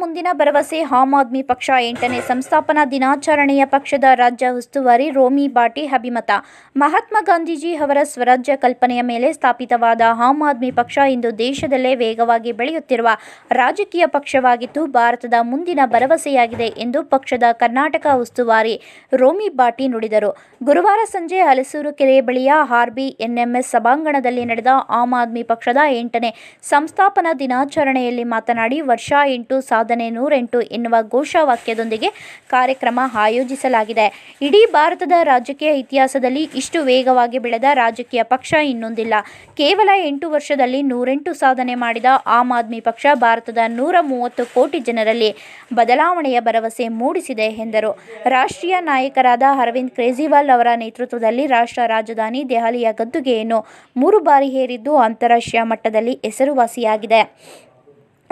ಮುಂದಿನ ಭರವಸೆ, ಆಮ್ ಆದ್ಮಿ ಪಕ್ಷ ಎಂಟನೇ ಸಂಸ್ಥಾಪನಾ ದಿನಾಚರಣೆಯ ಪಕ್ಷದ ರಾಜ್ಯ ಉಸ್ತುವಾರಿ ರೋಮಿ ಬಾಟಿ ಅಭಿಮತ. ಮಹಾತ್ಮ ಗಾಂಧೀಜಿ ಅವರ ಸ್ವರಾಜ್ಯ ಕಲ್ಪನೆಯ ಮೇಲೆ ಸ್ಥಾಪಿತವಾದ ಆಮ್ ಆದ್ಮಿ ಪಕ್ಷ ಇಂದು ದೇಶದಲ್ಲೇ ವೇಗವಾಗಿ ಬೆಳೆಯುತ್ತಿರುವ ರಾಜಕೀಯ ಪಕ್ಷವಾಗಿದ್ದು, ಭಾರತದ ಮುಂದಿನ ಭರವಸೆಯಾಗಿದೆ ಎಂದು ಪಕ್ಷದ ಕರ್ನಾಟಕ ಉಸ್ತುವಾರಿ ರೋಮಿ ಬಾಟಿ ನುಡಿದರು. ಗುರುವಾರ ಸಂಜೆ ಹಲಸೂರು ಕೆರೆ ಬಳಿಯ ಆರ್ಬಿ ಎನ್ಎಂಎಸ್ ಸಭಾಂಗಣದಲ್ಲಿ ನಡೆದ ಆಮ್ ಆದ್ಮಿ ಪಕ್ಷದ ಎಂಟನೇ ಸಂಸ್ಥಾಪನಾ ದಿನಾಚರಣೆಯಲ್ಲಿ ಮಾತನಾಡಿ, ವರ್ಷ ಎಂಟು, ಸಾಧನೆ ನೂರೆಂಟು ಎನ್ನುವ ಘೋಷವಾಕ್ಯದೊಂದಿಗೆ ಕಾರ್ಯಕ್ರಮ ಆಯೋಜಿಸಲಾಗಿದೆ. ಇಡೀ ಭಾರತದ ರಾಜಕೀಯ ಇತಿಹಾಸದಲ್ಲಿ ಇಷ್ಟು ವೇಗವಾಗಿ ಬೆಳೆದ ರಾಜಕೀಯ ಪಕ್ಷ ಇನ್ನೊಂದಿಲ್ಲ. ಕೇವಲ ಎಂಟು ವರ್ಷದಲ್ಲಿ ನೂರೆಂಟು ಸಾಧನೆ ಮಾಡಿದ ಆಮ್ ಆದ್ಮಿ ಪಕ್ಷ ಭಾರತದ ನೂರ ಮೂವತ್ತು ಕೋಟಿ ಜನರಲ್ಲಿ ಬದಲಾವಣೆಯ ಭರವಸೆ ಮೂಡಿಸಿದೆ ಎಂದರು. ರಾಷ್ಟ್ರೀಯ ನಾಯಕರಾದ ಅರವಿಂದ್ ಕೇಜ್ರಿವಾಲ್ ಅವರ ನೇತೃತ್ವದಲ್ಲಿ ರಾಷ್ಟ್ರ ರಾಜಧಾನಿ ದೆಹಲಿಯ ಗದ್ದುಗೆಯನ್ನು ಮೂರು ಬಾರಿ ಹೇರಿದ್ದು ಅಂತಾರಾಷ್ಟ್ರೀಯ ಮಟ್ಟದಲ್ಲಿ ಹೆಸರುವಾಸಿಯಾಗಿದೆ.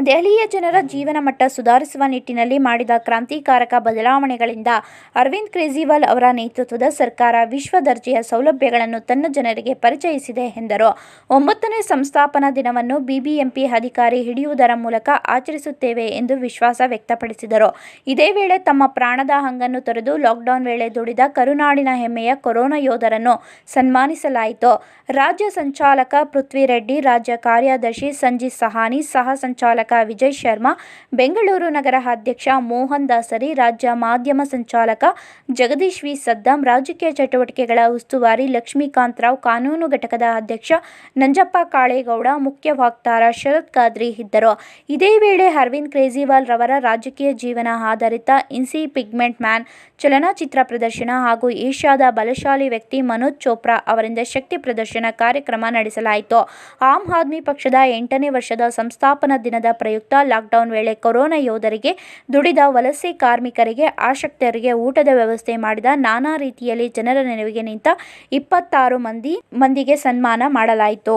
ದೆಹಲಿಯ ಜನರ ಜೀವನ ಮಟ್ಟ ಸುಧಾರಿಸುವ ನಿಟ್ಟಿನಲ್ಲಿ ಮಾಡಿದ ಕ್ರಾಂತಿಕಾರಕ ಬದಲಾವಣೆಗಳಿಂದ ಅರವಿಂದ್ ಕೇಜ್ರಿವಾಲ್ ಅವರ ನೇತೃತ್ವದ ಸರ್ಕಾರ ವಿಶ್ವ ದರ್ಜೆಯ ಸೌಲಭ್ಯಗಳನ್ನು ತನ್ನ ಜನರಿಗೆ ಪರಿಚಯಿಸಿದೆ ಎಂದರು. ಒಂಬತ್ತನೇ ಸಂಸ್ಥಾಪನಾ ದಿನವನ್ನು ಬಿಬಿಎಂಪಿ ಅಧಿಕಾರಿ ಹಿಡಿಯುವುದರ ಮೂಲಕ ಆಚರಿಸುತ್ತೇವೆ ಎಂದು ವಿಶ್ವಾಸ ವ್ಯಕ್ತಪಡಿಸಿದರು. ಇದೇ ವೇಳೆ ತಮ್ಮ ಪ್ರಾಣದ ಹಂಗನ್ನು ತೊರೆದು ಲಾಕ್ಡೌನ್ ವೇಳೆ ದುಡಿದ ಕರುನಾಡಿನ ಹೆಮ್ಮೆಯ ಕೊರೋನಾ ಯೋಧರನ್ನು ಸನ್ಮಾನಿಸಲಾಯಿತು. ರಾಜ್ಯ ಸಂಚಾಲಕ ಪೃಥ್ವಿರೆಡ್ಡಿ, ರಾಜ್ಯ ಕಾರ್ಯದರ್ಶಿ ಸಂಜೀತ್ ಸಹಾನಿ, ಸಹ ಸಂಚಾಲಕ ವಿಜಯ್ ಶರ್ಮಾ, ಬೆಂಗಳೂರು ನಗರ ಅಧ್ಯಕ್ಷ ಮೋಹನ್ ದಾಸರಿ, ರಾಜ್ಯ ಮಾಧ್ಯಮ ಸಂಚಾಲಕ ಜಗದೀಶ್ ವಿ. ಸದ್ದಾಂ, ರಾಜಕೀಯ ಚಟುವಟಿಕೆಗಳ ಉಸ್ತುವಾರಿ ಲಕ್ಷ್ಮೀಕಾಂತ್ ರಾವ್ ಕಾನೂನು ಘಟಕದ ಅಧ್ಯಕ್ಷ ನಂಜಪ್ಪ ಕಾಳೇಗೌಡ, ಮುಖ್ಯ ವಕ್ತಾರ ಶರತ್ ಖಾದ್ರಿ ಇದ್ದರು. ಇದೇ ವೇಳೆ ಅರವಿಂದ್ ಕೇಜ್ರಿವಾಲ್ ರವರ ರಾಜಕೀಯ ಜೀವನ ಆಧಾರಿತ ಇನ್ಸಿ ಪಿಗ್ಮೆಂಟ್ ಮ್ಯಾನ್ ಚಲನಚಿತ್ರ ಪ್ರದರ್ಶನ ಹಾಗೂ ಏಷ್ಯಾದ ಬಲಶಾಲಿ ವ್ಯಕ್ತಿ ಮನೋಜ್ ಚೋಪ್ರಾ ಅವರಿಂದ ಶಕ್ತಿ ಪ್ರದರ್ಶನ ಕಾರ್ಯಕ್ರಮ ನಡೆಸಲಾಯಿತು. ಆಮ್ ಆದ್ಮಿ ಪಕ್ಷದ ಎಂಟನೇ ವರ್ಷದ ಸಂಸ್ಥಾಪನಾ ದಿನದ ಪ್ರಯುಕ್ತ ಲಾಕ್ಡೌನ್ ವೇಳೆ ಕೊರೋನಾ ಯೋಧರಿಗೆ ದುಡಿದ ವಲಸೆ ಕಾರ್ಮಿಕರಿಗೆ ಆಸಕ್ತರಿಗೆ ಊಟದ ವ್ಯವಸ್ಥೆ ಮಾಡಿದ ನಾನಾ ರೀತಿಯಲ್ಲಿ ಜನರ ನೆರವಿಗೆ ನಿಂತ ಇಪ್ಪತ್ತಾರು ಮಂದಿ, ಮಂದಿಗೆ ಸನ್ಮಾನ ಮಾಡಲಾಯಿತು.